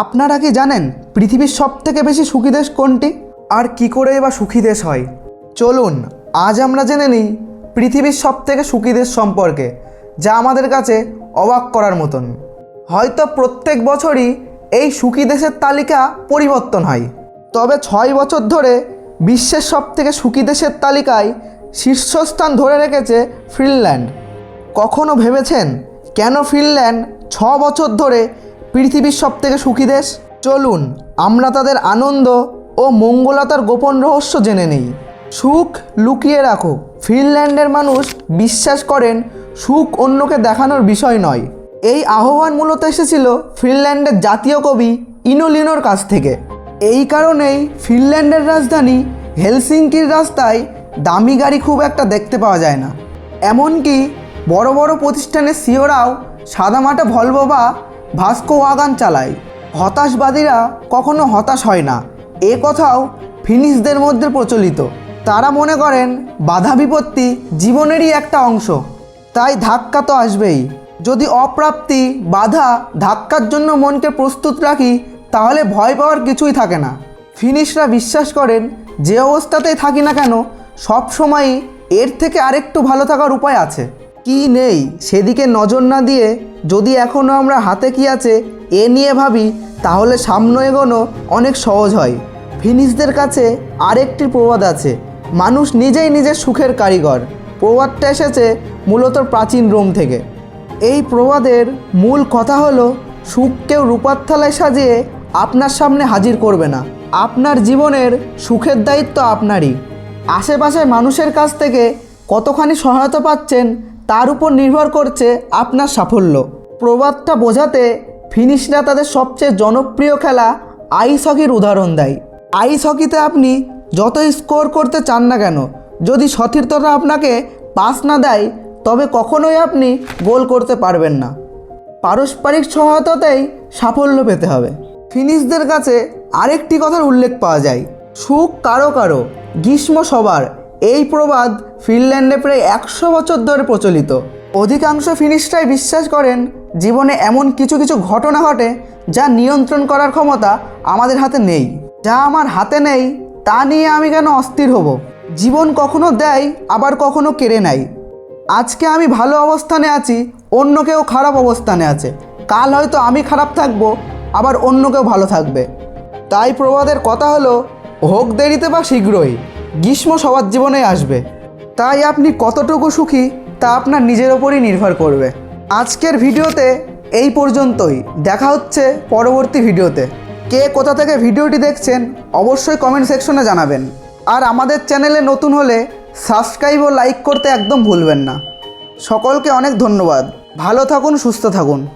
আপনারা কি জানেন পৃথিবীর সব থেকে বেশি সুখী দেশ কোনটি? আর কি করে বা সুখী দেশ হয়? চলুন, আজ আমরা জেনে নিই পৃথিবীর সব থেকে সুখী দেশ সম্পর্কে, যা আমাদের কাছে অবাক করার মতন। হয়তো প্রত্যেক বছরই এই সুখী দেশের তালিকা পরিবর্তন হয়। তবে ছয় বছর ধরে বিশ্বের সব থেকে সুখী দেশের তালিকায় শীর্ষস্থান ধরে রেখেছে ফিনল্যান্ড। কখনো ভেবেছেন কেন ফিনল্যান্ড ছ বছর ধরে পৃথিবীর সব থেকে সুখী দেশ? চলুন, আমরা তাদের আনন্দ ও মঙ্গলতার গোপন রহস্য জেনে নিই। সুখ লুকিয়ে রাখো। ফিনল্যান্ডের মানুষ বিশ্বাস করেন, সুখ অন্যকে দেখানোর বিষয় নয়। এই আহ্বান মূলত এসেছিল ফিনল্যান্ডের জাতীয় কবি ইনোলিনোর কাছ থেকে। এই কারণেই ফিনল্যান্ডের রাজধানী হেলসিঙ্কির রাস্তায় দামি গাড়ি খুব একটা দেখতে পাওয়া যায় না। এমনকি বড় বড় প্রতিষ্ঠানের সিওরাও সাদামাটা ভলভো বা ভাস্কো ওয়াগান চালায়। হতাশবাদীরা কখনো হতাশ হয় না। এ কথাও ফিনিশদের মধ্যে প্রচলিত। তারা মনে করেন, বাধা বিপত্তি জীবনেরই একটা অংশ। তাই ধাক্কা তো আসবেই। যদি অপ্রাপ্তি, বাধা ধাক্কার জন্য মনকে প্রস্তুত রাখি, তাহলে ভয় পাওয়ার কিছুই থাকে না। ফিনিশরা বিশ্বাস করেন, যে অবস্থাতেই থাকি না কেন সব সময়ই এর থেকে আরেকটু ভালো থাকার উপায় আছে। কি নেই? সেদিকে নজর না দিয়ে যদি এখনও আমরা হাতে কি আছে এ নিয়ে ভাবি, তাহলে সামনে এগোনো অনেক সহজ হয়। ফিনিশদের কাছে আরেকটি প্রবাদ আছে। মানুষ নিজেই নিজের সুখের কারিগর। প্রবাদটা এসেছে মূলত প্রাচীন রোম থেকে। এই প্রবাদের মূল কথা হলো, সুখ কেউ রূপার থালায় সাজিয়ে আপনার সামনে হাজির করবে না। আপনার জীবনের সুখের দায়িত্ব আপনারই। আশেপাশে মানুষের কাছ থেকে কতখানি সহায়তা পাচ্ছেন তার উপর নির্ভর করছে আপনার সাফল্য। প্রবাদটা বোঝাতে ফিনিশরা তাদের সবচেয়ে জনপ্রিয় খেলা আইস হকির উদাহরণ দেয়। আইস হকিতে আপনি যতই স্কোর করতে চান না কেন, যদি সতীর্থরা আপনাকে পাস না দেয়, তবে কখনোই আপনি গোল করতে পারবেন না। পারস্পরিক সহায়তাতেই সাফল্য পেতে হবে। ফিনিশদের কাছে আরেকটি কথার উল্লেখ পাওয়া যায়। সুখ কারও কারও, গ্রীষ্ম সবার। এই প্রবাদ ফিনল্যান্ডে প্রায় একশো বছর ধরে প্রচলিত। অধিকাংশ ফিনিশরাই বিশ্বাস করেন, জীবনে এমন কিছু কিছু ঘটনা ঘটে যা নিয়ন্ত্রণ করার ক্ষমতা আমাদের হাতে নেই। যা আমার হাতে নেই, তা নিয়ে আমি কেন অস্থির হব? জীবন কখনো দেয়, আবার কখনো কেড়ে নেয়। আজকে আমি ভালো অবস্থানে আছি, অন্য কেউ খারাপ অবস্থানে আছে। কাল হয়তো আমি খারাপ থাকব, আবার অন্য কেউ ভালো থাকবে। তাই প্রবাদের কথা হলো, হোক দেরিতে বা শীঘ্রই। গ্রীষ্ম সবার জীবনে আসবে। তাই আপনি কতটুকু সুখী তা আপনার নিজের ওপরই নির্ভর করবে। আজকের ভিডিওতে এই পর্যন্তই। দেখা হচ্ছে পরবর্তী ভিডিওতে। কে কোথা থেকে ভিডিওটি দেখছেন অবশ্যই কমেন্ট সেকশনে জানাবেন। আর আমাদের চ্যানেলে নতুন হলে সাবস্ক্রাইব ও লাইক করতে একদম ভুলবেন না। সকলকে অনেক ধন্যবাদ। ভালো থাকুন, সুস্থ থাকুন।